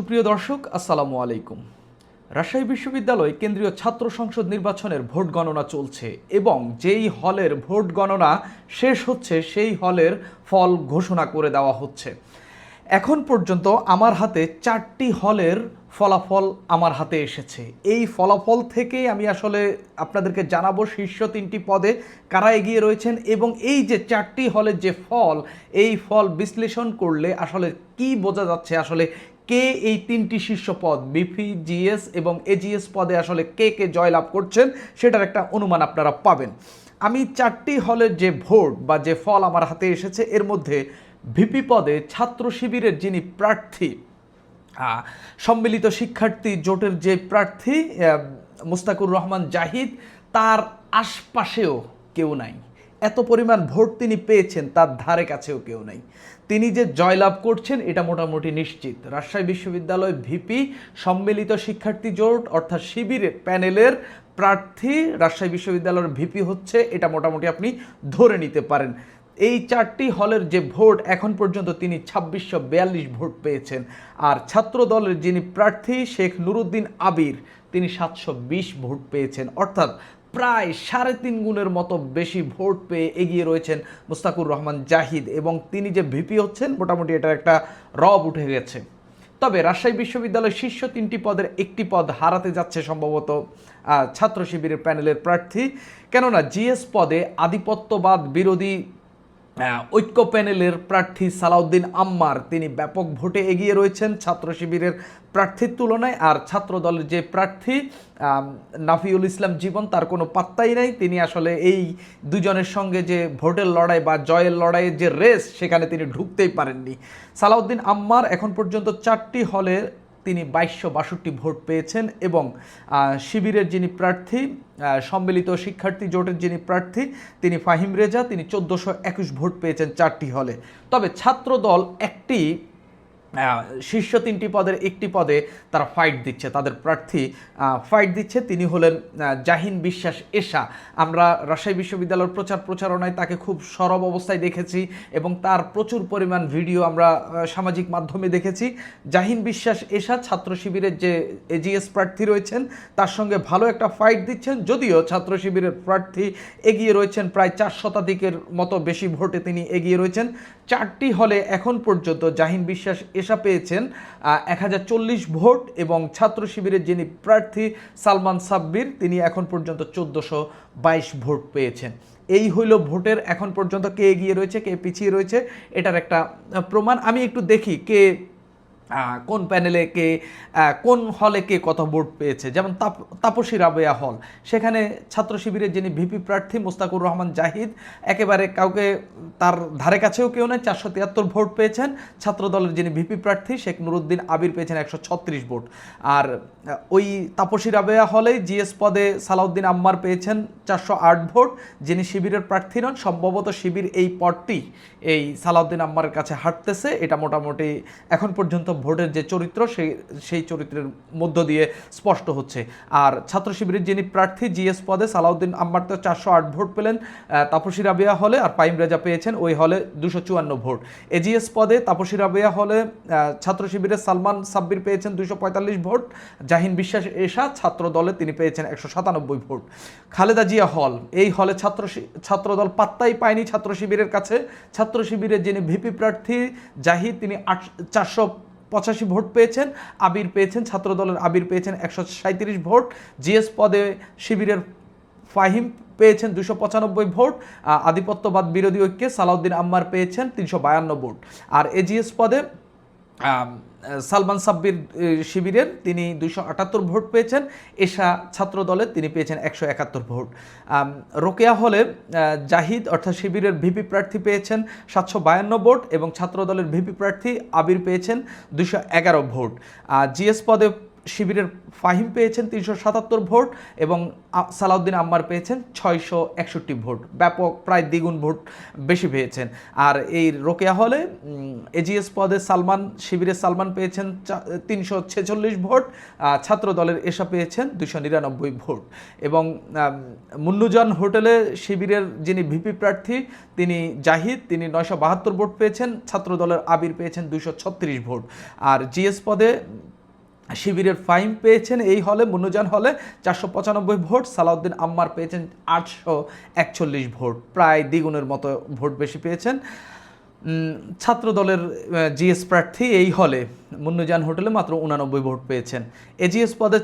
সুপ্রিয় দর্শক, আসসালামু আলাইকুম। রাজশাহী বিশ্ববিদ্যালয় কেন্দ্রীয় ছাত্র সংসদ নির্বাচনের ভোট গণনা চলছে এবং যেই হলের ভোট গণনা শেষ হচ্ছে, সেই হলের ফল ঘোষণা করে দেওয়া হচ্ছে। এখন পর্যন্ত আমার হাতে চারটি হলের ফলাফল আমার হাতে এসেছে। এই ফলাফল থেকেই আমি আসলে আপনাদেরকে জানাব শীর্ষ তিনটি পদে কারা এগিয়ে রয়েছেন এবং এই যে চারটি হলের যে ফল, এই ফল বিশ্লেষণ করলে আসলে কি বোঝা যাচ্ছে, আসলে কে এই তিনটি শীর্ষ পদ? বিপি, জিএস এবং এজিএস পদে আসলে কে কে জয়লাভ করছেন সেটার একটা অনুমান আপনারা পাবেন। আমি চারটি হলের যে ভোট বা যে ফল আমার হাতে এসেছে, এর মধ্যে ভিপি পদে ছাত্র শিবিরের যিনি প্রার্থী সম্মিলিত শিক্ষার্থী জোটের যে প্রার্থী মুস্তাকুর রহমান জাহিদ, তার আশপাশেও কেউ নাই। এত পরিমাণ ভোট তিনি পেয়েছেন, তার ধারে কাছেও কেউ নাই। তিনি যে জয়লাভ করছেন, এটা মোটামুটি নিশ্চিত। রাজশাহী বিশ্ববিদ্যালয় ভিপি সম্মিলিত শিক্ষার্থী জোট, অর্থাৎ শিবিরের প্যানেলের প্রার্থী রাজশাহী বিশ্ববিদ্যালয়ের ভিপি হচ্ছে, এটা মোটামুটি আপনি ধরে নিতে পারেন। এই চারটি হলের যে ভোট, এখন পর্যন্ত তিনি ছাব্বিশশো বিয়াল্লিশ ভোট পেয়েছেন। আর ছাত্র দলের যিনি প্রার্থী, শেখ নুরুদ্দিন আবির, তিনি সাতশো বিশ ভোট পেয়েছেন। অর্থাৎ প্রায় সাড়ে তিন গুণের মতো বেশি ভোট পেয়ে এগিয়ে রয়েছেন মুস্তাকুর রহমান জাহিদ এবং তিনি যে ভিপি হচ্ছেন, মোটামুটি এটা একটা রব উঠে গেছে। তবে রাজশাহী বিশ্ববিদ্যালয়ের শীর্ষ তিনটি পদের একটি পদ হারাতে যাচ্ছে সম্ভবত ছাত্র শিবিরের প্যানেলের প্রার্থী। কেননা জিএস পদে আধিপত্যবাদ বিরোধী ঐক্য প্যানেলের প্রার্থী সালাউদ্দিন আম্মার। তিনি ব্যাপক ভোটে এগিয়ে রয়েছেন ছাত্র শিবিরের প্রার্থীর তুলনায়। আর ছাত্র দলের যে প্রার্থী নাফিউল ইসলাম জীবন, তার কোনো পাত্তাই নাই। তিনি আসলে এই দুজনের সঙ্গে যে ভোটের লড়াই বা জয়ের লড়াইয়ের যে রেস, সেখানে তিনি ঢুকতেই পারেননি। সালাউদ্দিন আম্মার এখন পর্যন্ত চারটি হলে তিনি বাইশশো বাষট্টি ভোট পেয়েছেন এবং শিবিরের যিনি প্রার্থী সম্মিলিত শিক্ষার্থী জোটের যিনি প্রার্থী, তিনি ফাহিম রেজা, তিনি চোদ্দোশো একুশ ভোট পেয়েছেন চারটি হলে। তবে ছাত্র দল একটি শীর্ষ তিনটি পদের একটি পদে তারা ফাইট দিচ্ছে, তাদের প্রার্থী ফাইট দিচ্ছে। তিনি হলেন জাহিন বিশ্বাস এশা। আমরা রাজশাহী বিশ্ববিদ্যালয়ের প্রচার প্রচারণায় তাকে খুব সরব অবস্থায় দেখেছি এবং তার প্রচুর পরিমাণ ভিডিও আমরা সামাজিক মাধ্যমে দেখেছি। জাহিন বিশ্বাস এশা ছাত্র শিবিরের যে এজিএস প্রার্থী রয়েছেন, তার সঙ্গে ভালো একটা ফাইট দিচ্ছেন, যদিও ছাত্র শিবিরের প্রার্থী এগিয়ে রয়েছেন প্রায় চার শতাধিকের মতো বেশি ভোটে তিনি এগিয়ে রয়েছেন। চারটি হলে এখন পর্যন্ত জাহিন বিশ্বাস এসা পেয়েছেন এক হাজার চল্লিশ ভোট এবং ছাত্র শিবিরের যিনি প্রার্থী সালমান সাব্বির, তিনি এখন পর্যন্ত চোদ্দোশো বাইশ ভোট পেয়েছেন। এই হইল ভোটের এখন পর্যন্ত কে এগিয়ে রয়েছে, কে পিছিয়ে রয়েছে, এটার একটা প্রমাণ। আমি একটু দেখি কে কোন প্যানেলে কে কোন হলে কে কত ভোট পেয়েছে? যেমন তাপ, তাপসী রাবেয়া হল সেখানে ছাত্র শিবিরের যিনি ভিপি প্রার্থী মোস্তাকুর রহমান জাহিদ, একেবারে কাউকে তার ধারে কাছেও কেউ নেই, চারশো তিয়াত্তর ভোট পেয়েছেন। ছাত্র দলের যিনি ভিপি প্রার্থী, শেখ নুরুদ্দিন আবির পেয়েছেন একশো ছত্রিশ ভোট আর ওই তাপসী রাবেয়া হলে জিএস পদে সালাউদ্দিন আম্মার পেয়েছেন চারশো আট ভোট যিনি শিবিরের প্রার্থী নন, সম্ভবত শিবির এই পদটি এই সালাউদ্দিন আম্মার কাছে হাঁটতেছে এটা মোটামুটি এখন পর্যন্ত ভোটের যে চরিত্র, সেই সেই চরিত্রের মধ্য দিয়ে স্পষ্ট হচ্ছে। আর ছাত্র শিবিরের যিনি প্রার্থী জিএস পদে সালাউদ্দিন আম্মার তো চারশো আট ভোট পেলেন তাপসী রাবিয়া হলে আর পাইম রেজা পেয়েছেন, ওই হলে দুশো চুয়ান্ন ভোট। এজিএস পদে তাপসী রাবিয়া হলে ছাত্র শিবিরের সালমান সাব্বির পেয়েছেন দুশো পঁয়তাল্লিশ ভোট, জাহিন বিশ্বাস এশা ছাত্র দলে তিনি পেয়েছেন একশো সাতানব্বই ভোট। খালেদা জিয়া হল, এই হলে ছাত্র ছাত্রদল পাত্তাই পায়নি ছাত্র শিবিরের কাছে। ছাত্র শিবিরের যিনি ভিপি প্রার্থী, জাহিদ তিনি আট, চারশো পঁচাশি ভোট পেয়েছেন, আবির পেয়েছেন ছাত্র দলের আবির পেয়েছেন একশো সাঁত্রিশ ভোট, জিএস পদে শিবিরের ফাহিম পেয়েছেন দুশো পঁচানব্বই ভোট আধিপত্যবাদ বিরোধী ঐক্যে সালাউদ্দিন আম্মার পেয়েছেন তিনশো বায়ান্ন ভোট। আর এজিএস পদে সালমান সাব্বির শিবিরের তিনি দুইশো আটাত্তর ভোট পেয়েছেন, এশা ছাত্র দলের তিনি পেয়েছেন একশো একাত্তর ভোট। রোকেয়া হলে জাহিদ অর্থাৎ শিবিরের ভিপি প্রার্থী পেয়েছেন সাতশো বায়ান্ন ভোট এবং ছাত্র দলের ভিপি প্রার্থী আবির পেয়েছেন দুশো এগারো ভোট। জিএস পদে শিবিরের ফাহিম পেয়েছেন তিনশো সাতাত্তর ভোট এবং সালাউদ্দিন আম্মার পেয়েছেন ছয়শো একষট্টি ভোট। ব্যাপক, প্রায় দ্বিগুণ ভোট বেশি পেয়েছেন। আর এই রোকেয়া হলে এজিএস পদে সালমান শিবিরের সালমান পেয়েছেন তিনশো ছেচল্লিশ ভোট ছাত্র দলের এসা পেয়েছেন দুশো নিরানব্বই ভোট। এবং মুন্নুজান হোটেলে শিবিরের যিনি ভিপি প্রার্থী, তিনি জাহিদ, তিনি নয়শো বাহাত্তর ভোট পেয়েছেন ছাত্র দলের আবির পেয়েছেন দুশো ছত্রিশ ভোট। আর জিএস পদে শিবিরের ফাইম পেয়েছেন এই হলে, মুন্নুজান হলে চারশো পঁচানব্বই ভোট, সালাউদ্দিন আম্মার পেয়েছেন আটশো একচল্লিশ ভোট। প্রায় দ্বিগুণের মতো ভোট বেশি পেয়েছেন। ছাত্র দলের জিএস প্রার্থী এই হলে। মুন্নুজান হোটেলে মাত্র উনানব্বই ভোট পেয়েছেন। এজিএস পদে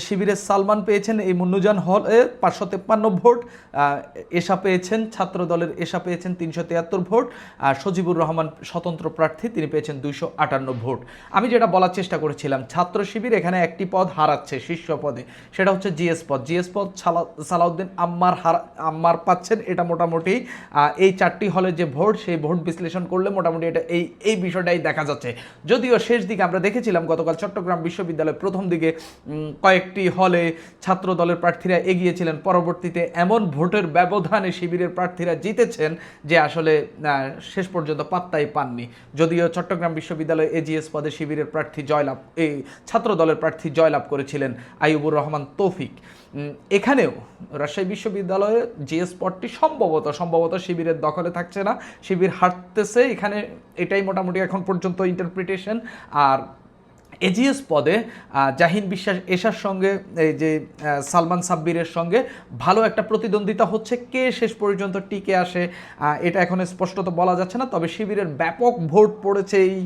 শিবিরের সালমান পেয়েছেন, এই মুন্নুজান হলে পাঁচশো তেপ্পান্ন ভোট এশা পেয়েছেন ছাত্র দলের এশা পেয়েছেন তিনশো তিয়াত্তর ভোট, আর সজিবুর রহমান স্বতন্ত্র প্রার্থী, তিনি পেয়েছেন দুইশো আটান্ন ভোট। আমি যেটা বলার চেষ্টা করেছিলাম, ছাত্র শিবির এখানে একটি পদ হারাচ্ছে শীর্ষ পদে, সেটা হচ্ছে জিএস পদ। জিএস পদ সালা- সালাউদ্দিন আম্মার হারা, আম্মার পাচ্ছেন, এটা মোটামুটি এই চারটি হলে যে ভোট, সেই ভোট বিশ্লেষণ করলে মোটামুটি এটা এই এই বিষয়টাই দেখা যাচ্ছে। যদিও শেষ দিকে আমরা দেখেছিলাম গতকাল চট্টগ্রাম বিশ্ববিদ্যালয় প্রথম দিকে কয়েকটি হলে ছাত্র দলের প্রার্থীরা এগিয়েছিলেন। পরবর্তীতে এমন ভোটের ব্যবধানে শিবিরের প্রার্থীরা জিতেছেন যে আসলে শেষ পর্যন্ত পাত্তাই পাননি। যদিও চট্টগ্রাম বিশ্ববিদ্যালয় এজিএস পদে শিবিরের প্রার্থী জয়লাভ এই ছাত্র দলের প্রার্থী জয়লাভ করেছিলেন আইয়ুবুর রহমান তৌফিক। এখানেও রাজশাহী বিশ্ববিদ্যালয়ে জিএস পদটি সম্ভবত সম্ভবত শিবিরের দখলে থাকছে না। শিবির হারতেছে, এখানে এটাই মোটামুটি এখন পর্যন্ত ইন্টারপ্রিটেশন আর এজিএস পদে জাহিন বিশ্বাস এশার সঙ্গে, এই যে সালমান সাব্বিরের সঙ্গে ভালো একটা প্রতিদ্বন্দ্বিতা হচ্ছে কে শেষ পর্যন্ত টিকে আসে এটা এখন স্পষ্টত বলা যাচ্ছে না, তবে শিবিরের ব্যাপক ভোট পড়েছে এই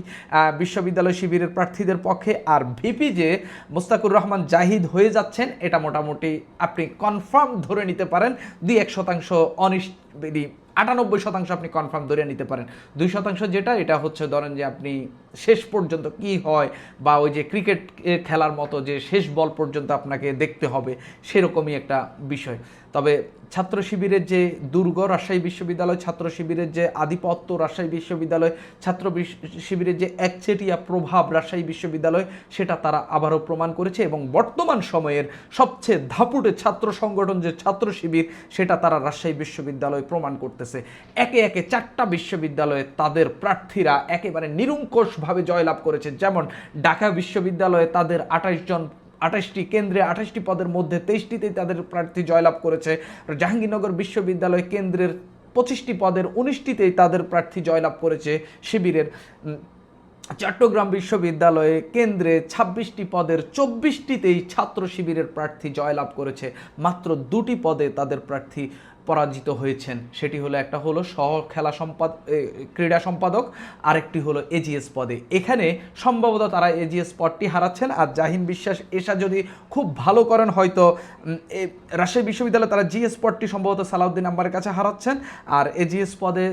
বিশ্ববিদ্যালয় শিবিরের প্রার্থীদের পক্ষে। আর ভিপি যে মোস্তাকুর রহমান জাহিদ হয়ে যাচ্ছেন, এটা মোটামুটি আপনি কনফার্ম ধরে নিতে পারেন, দুই এক শতাংশ অনিশ্চ আটানব্বই শতাংশ আপনি কনফার্ম ধরে নিতে পারেন। দুই শতাংশ যেটা, এটা হচ্ছে ধরেন যে আপনি শেষ পর্যন্ত কি হয় বা ওই যে ক্রিকেট খেলার মতো যে শেষ বল পর্যন্ত আপনাকে দেখতে হবে, সেরকমই একটা বিষয়। তবে ছাত্র শিবিরের যে দুর্গ রাজশাহী বিশ্ববিদ্যালয়, ছাত্র শিবিরের যে আধিপত্য রাজশাহী বিশ্ববিদ্যালয়, ছাত্র শিবিরের যে একচেটিয়া প্রভাব রাজশাহী বিশ্ববিদ্যালয়, সেটা তারা আবারও প্রমাণ করেছে এবং বর্তমান সময়ের সবচেয়ে ধাপুটে ছাত্র সংগঠন যে ছাত্র শিবির, সেটা তারা রাজশাহী বিশ্ববিদ্যালয় প্রমাণ করতেছে। একে একে চারটা বিশ্ববিদ্যালয়ে তাদের প্রার্থীরা একেবারে নিরঙ্কুশভাবে জয়লাভ করেছে। যেমন ঢাকা বিশ্ববিদ্যালয়ে তাদের আঠাশ জন আঠাশটি কেন্দ্রে, আঠাশটি পদের মধ্যে তেইশটিতেই তাদের প্রার্থী জয়লাভ করেছে। জাহাঙ্গীরনগর বিশ্ববিদ্যালয় কেন্দ্রের পঁচিশটি পদের উনিশটিতেই তাদের প্রার্থী জয়লাভ করেছে শিবিরের। চট্টগ্রাম বিশ্ববিদ্যালয়ে কেন্দ্রে ছাব্বিশটি পদের চব্বিশটিতেই ছাত্র শিবিরের প্রার্থী জয়লাভ করেছে। মাত্র দুটি পদে তাদের প্রার্থী পরাজিত হয়েছেন। সেটি হলো একটা হলো সহ, খেলা সম্পাদ ক্রীড়া সম্পাদক, আরেকটি হলো এজিএস পদে। এখানে সম্ভবত তারা এজিএস পদটি হারাচ্ছেন। আর জাহিন বিশ্বাস এসা যদি খুব ভালো করেন, হয়তো রাজশাহী বিশ্ববিদ্যালয়ে তারা জিএস পদটি সম্ভবত সালাউদ্দিন আম্বারের কাছে হারাচ্ছেন। আর এজিএস পদে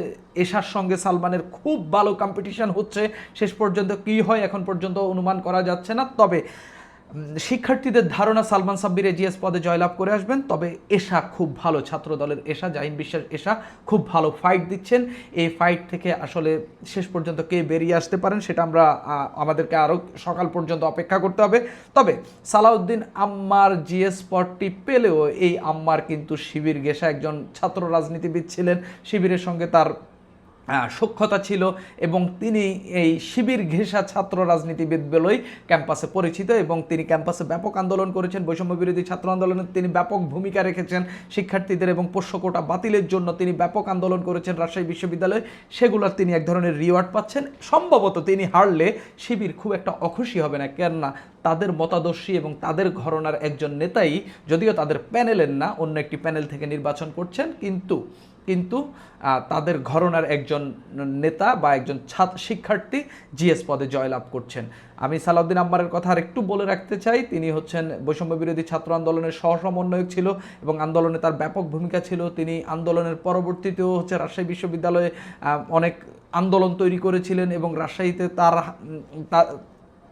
এশার সঙ্গে সালমানের খুব ভালো কম্পিটিশন হচ্ছে। শেষ পর্যন্ত কি হয়, এখন পর্যন্ত অনুমান করা যাচ্ছে না। তবে শিক্ষার্থীদের ধারণা সালমান সাব্বির এজিএস পদে জয়লাভ করে আসবেন। তবে এশা খুব ভালো ছাত্র দলের এশা, জাহিন বিশ্বাস এশা, খুব ভালো ফাইট দিচ্ছেন। এই ফাইট থেকে আসলে শেষ পর্যন্ত কে বেরিয়ে আসতে পারেন সেটা আমরা আমাদেরকে আরও সকাল পর্যন্ত অপেক্ষা করতে হবে। তবে সালাউদ্দিন আম্মার জিএস পদটি পেলেও এই আম্মার কিন্তু শিবির গেসা একজন ছাত্র রাজনীতিবিদ ছিলেন। শিবিরের সঙ্গে তার সখ্যতা ছিল এবং তিনি এই শিবির ঘেঁষা ছাত্র রাজনীতিবিদ বলেই ক্যাম্পাসে পরিচিত এবং তিনি ক্যাম্পাসে ব্যাপক আন্দোলন করেছেন, বৈষম্য বিরোধী ছাত্র আন্দোলনে তিনি ব্যাপক ভূমিকা রেখেছেন, শিক্ষার্থীদের এবং পোষ্য কোটা বাতিলের জন্য তিনি ব্যাপক আন্দোলন করেছেন রাজশাহী বিশ্ববিদ্যালয়ে। সেগুলোর তিনি এক ধরনের রিওয়ার্ড পাচ্ছেন। সম্ভবত তিনি হারলে শিবির খুব একটা অখুশি হবে না, কেননা তাদের মতাদর্শী এবং তাদের ঘরনার একজন নেতাই যদিও তাদের প্যানেলের না, অন্য একটি প্যানেল থেকে নির্বাচন করছেন, কিন্তু কিন্তু তাদের ঘরনার একজন নেতা বা একজন ছাত্র শিক্ষার্থী জিএস পদে জয়লাভ করছেন। আমি সালাউদ্দিন আম্বারের কথা আর একটু বলে রাখতে চাই। তিনি হচ্ছেন বৈষম্য বিরোধী ছাত্র আন্দোলনের সহ সমন্বয়ক ছিল এবং আন্দোলনে তার ব্যাপক ভূমিকা ছিল। তিনি আন্দোলনের পরবর্তীতেও হচ্ছে রাজশাহী বিশ্ববিদ্যালয়ে অনেক আন্দোলন তৈরি করেছিলেন এবং রাজশাহীতে তার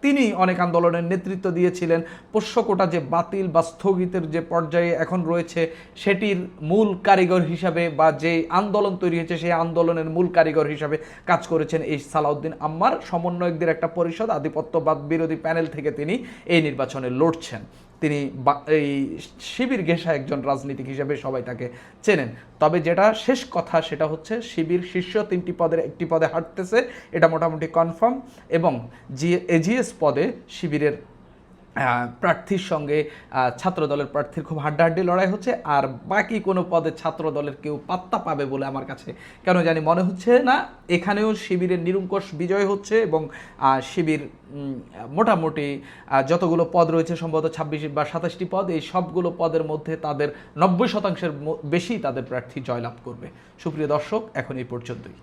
তিনি অনেক আন্দোলনের নেতৃত্ব দিয়েছিলেন। পোষ্যকোটা যে বাতিল বা স্থগিতের যে পর্যায়ে এখন রয়েছে, সেটির মূল কারিগর হিসাবে বা যে আন্দোলন তৈরি হয়েছে, সেই আন্দোলনের মূল কারিগর হিসাবে কাজ করেছেন এই সালাউদ্দিন আম্মার। সমন্বয়কদের একটা পরিষদ, আধিপত্যবাদ বিরোধী প্যানেল থেকে তিনি এই নির্বাচনে লড়ছেন। তিনি এই শিবির ঘেঁষা একজন রাজনীতিক হিসেবে সবাই তাকে চেনেন। তবে যেটা শেষ কথা সেটা হচ্ছে শিবির শীর্ষ তিনটি পদের একটি পদে হাঁটতেছে এটা মোটামুটি কনফার্ম এবং জি এজিএস পদে শিবিরের প্রার্থীর সঙ্গে ছাত্র দলের প্রার্থীর খুব হাড্ডাহাড্ডি লড়াই হচ্ছে, আর বাকি কোনো পদে ছাত্র দলের কেউ পাত্তা পাবে বলে আমার কাছে কেন জানি মনে হচ্ছে না। এখানেও শিবিরের নিরঙ্কুশ বিজয় হচ্ছে এবং শিবির মোটামুটি যতগুলো পদ রয়েছে, সম্ভবত ছাব্বিশ বা সাতাশটি পদ, এই সবগুলো পদের মধ্যে তাদের নব্বই শতাংশের বেশি তাদের প্রার্থী জয়লাভ করবে। সুপ্রিয় দর্শক, এখন এই পর্যন্তই।